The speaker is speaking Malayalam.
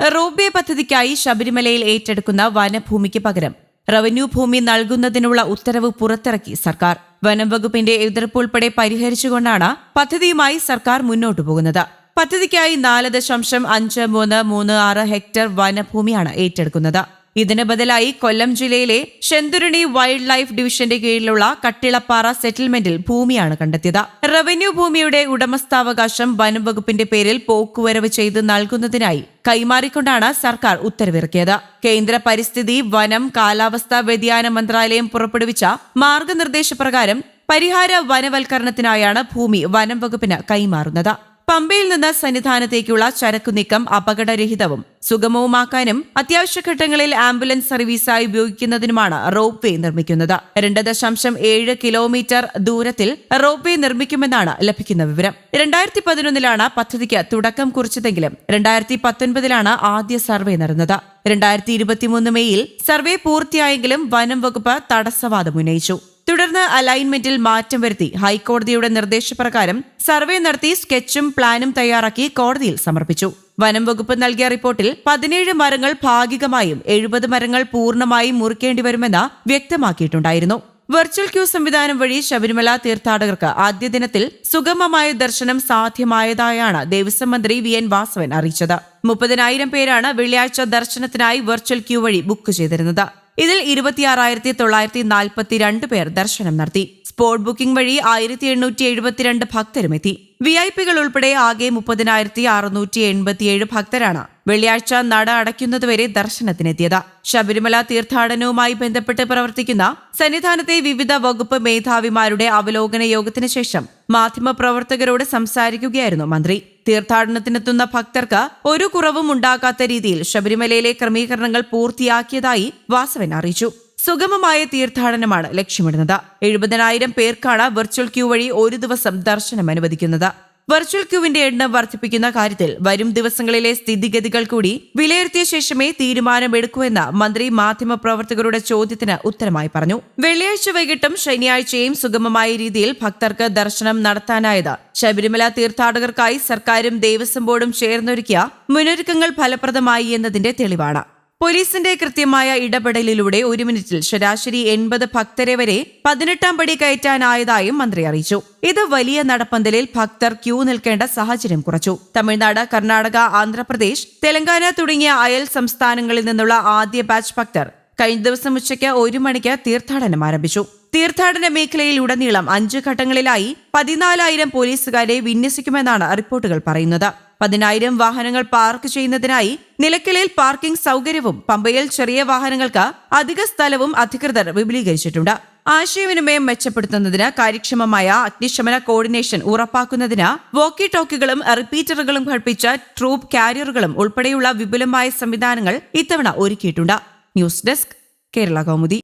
റോപ്വേ പദ്ധതിക്കായി ശബരിമലയിൽ ഏറ്റെടുക്കുന്ന വനഭൂമിക്ക് പകരം റവന്യൂ ഭൂമി നൽകുന്നതിനുള്ള ഉത്തരവ് പുറത്തിറക്കി സർക്കാർ. വനം വകുപ്പിന്റെ എതിർപ്പ് ഉൾപ്പെടെ പരിഹരിച്ചുകൊണ്ടാണ് പദ്ധതിയുമായി സർക്കാർ മുന്നോട്ടു പോകുന്നത്. പദ്ധതിക്കായി നാല് ദശാംശം അഞ്ച് മൂന്ന് മൂന്ന് ആറ് ഹെക്ടർ വനഭൂമിയാണ് ഏറ്റെടുക്കുന്നത്. ഇതിന് ബദലായി കൊല്ലം ജില്ലയിലെ ശെന്തുരുണി വൈൽഡ് ലൈഫ് ഡിവിഷന്റെ കീഴിലുള്ള കട്ടിളപ്പാറ സെറ്റിൽമെന്റിൽ ഭൂമിയാണ് കണ്ടെത്തിയത്. റവന്യൂ ഭൂമിയുടെ ഉടമസ്ഥാവകാശം വനം വകുപ്പിന്റെ പേരിൽ പോക്കുവരവ് ചെയ്ത് നൽകുന്നതിനായി കൈമാറിക്കൊണ്ടാണ് സർക്കാർ ഉത്തരവിറക്കിയത്. കേന്ദ്ര പരിസ്ഥിതി വനം കാലാവസ്ഥാ വ്യതിയാന മന്ത്രാലയം പുറപ്പെടുവിച്ച മാർഗനിർദ്ദേശപ്രകാരം പരിഹാര വനവൽക്കരണത്തിനായാണ് ഭൂമി വനം വകുപ്പിന് കൈമാറുന്നത്. പമ്പയിൽ നിന്ന് സന്നിധാനത്തേക്കുള്ള ചരക്കു നീക്കം അപകടരഹിതവും സുഗമവുമാക്കാനും അത്യാവശ്യ ഘട്ടങ്ങളിൽ ആംബുലൻസ് സർവീസായി ഉപയോഗിക്കുന്നതിനുമാണ് റോപ്പ് വേ നിർമ്മിക്കുന്നത്. രണ്ട് ദശാംശം ഏഴ് കിലോമീറ്റർ ദൂരത്തിൽ റോപ്പ് വേ നിർമ്മിക്കുമെന്നാണ് ലഭിക്കുന്ന വിവരം. രണ്ടായിരത്തി പതിനൊന്നിലാണ് പദ്ധതിക്ക് തുടക്കം കുറിച്ചതെങ്കിലും രണ്ടായിരത്തി പത്തൊൻപതിലാണ് ആദ്യ സർവേ നടന്നത്. രണ്ടായിരത്തി ഇരുപത്തിമൂന്ന് മെയ്യിൽ സർവേ പൂർത്തിയായെങ്കിലും വനം വകുപ്പ് തടസ്സവാദം ഉന്നയിച്ചു. തുടർന്ന് അലൈൻമെന്റിൽ മാറ്റം വരുത്തി ഹൈക്കോടതിയുടെ നിർദ്ദേശപ്രകാരം സർവേ നടത്തി സ്കെച്ചും പ്ലാനും തയ്യാറാക്കി കോടതിയിൽ സമർപ്പിച്ചു. വനം വകുപ്പ് നൽകിയ റിപ്പോർട്ടിൽ പതിനേഴ് മരങ്ങൾ ഭാഗികമായും എഴുപത് മരങ്ങൾ പൂർണമായും മുറിക്കേണ്ടി വരുമെന്ന് വ്യക്തമാക്കിയിട്ടുണ്ടായിരുന്നു. വെർച്വൽ ക്യൂ സംവിധാനം വഴി ശബരിമല തീർത്ഥാടകർക്ക് ആദ്യ ദിനത്തിൽ സുഗമമായ ദർശനം സാധ്യമായതായാണ് ദേവസ്വം മന്ത്രി വി എൻ വാസവൻ അറിയിച്ചത്. മുപ്പതിനായിരം പേരാണ് വെള്ളിയാഴ്ച ദർശനത്തിനായി വെർച്വൽ ക്യൂ വഴി ബുക്ക് ചെയ്തിരുന്നത്. ഇതിൽ ഇരുപത്തിയാറായിരത്തി തൊള്ളായിരത്തി നാൽപ്പത്തിരണ്ട് പേർ ദർശനം നടത്തി. സ്പോട്ട് ബുക്കിംഗ് വഴി ആയിരത്തി എണ്ണൂറ്റി എഴുപത്തിരണ്ട് ഭക്തരും എത്തി വി ഐ പികൾ ഉൾപ്പെടെ ആകെ മുപ്പതിനായിരത്തി അറുന്നൂറ്റി എൺപത്തിയേഴ് ഭക്തരാണ് വെള്ളിയാഴ്ച നട അടയ്ക്കുന്നതുവരെ ദർശനത്തിനെത്തിയത്. ശബരിമല തീർത്ഥാടനവുമായി ബന്ധപ്പെട്ട് പ്രവർത്തിക്കുന്ന സന്നിധാനത്തെ വിവിധ വകുപ്പ് മേധാവിമാരുടെ അവലോകന യോഗത്തിന് ശേഷം മാധ്യമപ്രവർത്തകരോട് സംസാരിക്കുകയായിരുന്നു മന്ത്രി. തീർത്ഥാടനത്തിനെത്തുന്ന ഭക്തർക്ക് ഒരു കുറവും ഉണ്ടാകാത്ത രീതിയിൽ ശബരിമലയിലെ ക്രമീകരണങ്ങൾ പൂർത്തിയാക്കിയതായി വാസവൻ അറിയിച്ചു. സുഗമമായ തീർത്ഥാടനമാണ് ലക്ഷ്യമിടുന്നത്. എഴുപതിനായിരം പേർക്കാണ് വെർച്വൽ ക്യൂ വഴി ഒരു ദിവസം ദർശനം അനുവദിക്കുന്നത്. വെർച്വൽ ക്യൂവിന്റെ എണ്ണം വർദ്ധിപ്പിക്കുന്ന കാര്യത്തിൽ വരും ദിവസങ്ങളിലെ സ്ഥിതിഗതികൾ കൂടി വിലയിരുത്തിയ ശേഷമേ തീരുമാനമെടുക്കൂ മന്ത്രി മാധ്യമപ്രവർത്തകരുടെ ചോദ്യത്തിന് ഉത്തരമായി പറഞ്ഞു. വെള്ളിയാഴ്ച വൈകിട്ടും ശനിയാഴ്ചയും സുഗമമായ രീതിയിൽ ഭക്തർക്ക് ദർശനം നടത്താനായത് ശബരിമല തീർത്ഥാടകർക്കായി സർക്കാരും ദേവസ്വം ബോർഡും ചേർന്നൊരുക്കിയ മുന്നൊരുക്കങ്ങൾ ഫലപ്രദമായി എന്നതിന്റെ തെളിവാണ്. പോലീസിന്റെ കൃത്യമായ ഇടപെടലിലൂടെ ഒരു മിനിറ്റിൽ ശരാശരി എൺപത് ഭക്തരെ വരെ പതിനെട്ടാം പടി കയറ്റാനായതായും മന്ത്രി അറിയിച്ചു. ഇത് വലിയ നടപ്പന്തലിൽ ഭക്തർ ക്യൂ നിൽക്കേണ്ട സാഹചര്യം കുറച്ചു. തമിഴ്നാട് കർണാടക ആന്ധ്രാപ്രദേശ് തെലങ്കാന തുടങ്ങിയ അയൽ സംസ്ഥാനങ്ങളിൽ നിന്നുള്ള ആദ്യ ബാച്ച് ഭക്തർ കഴിഞ്ഞ ദിവസം ഉച്ചയ്ക്ക് ഒരു മണിക്ക് തീർത്ഥാടനം ആരംഭിച്ചു. തീർത്ഥാടന മേഖലയിൽ ഉടനീളം അഞ്ച് ഘട്ടങ്ങളിലായി പതിനാലായിരം പോലീസുകാരെ വിന്യസിക്കുമെന്നാണ് റിപ്പോർട്ടുകൾ പറയുന്നത്. പതിനായിരം വാഹനങ്ങൾ പാർക്ക് ചെയ്യുന്നതിനായി നിലയ്ക്കലിൽ പാർക്കിംഗ് സൗകര്യവും പമ്പയിൽ ചെറിയ വാഹനങ്ങൾക്ക് അധിക സ്ഥലവും അധികൃതർ വിപുലീകരിച്ചിട്ടുണ്ട്. ആശയവിനിമയം മെച്ചപ്പെടുത്തുന്നതിന് കാര്യക്ഷമമായ അഗ്നിശമന കോർഡിനേഷൻ ഉറപ്പാക്കുന്നതിന് വോക്കി ടോക്കികളും റിപ്പീറ്ററുകളും ഘടിപ്പിച്ച ട്രൂപ്പ് കാരിയറുകളും ഉൾപ്പെടെയുള്ള വിപുലമായ സംവിധാനങ്ങൾ ഇത്തവണ ഒരുക്കിയിട്ടുണ്ട്. News desk Kerala Kaumudi.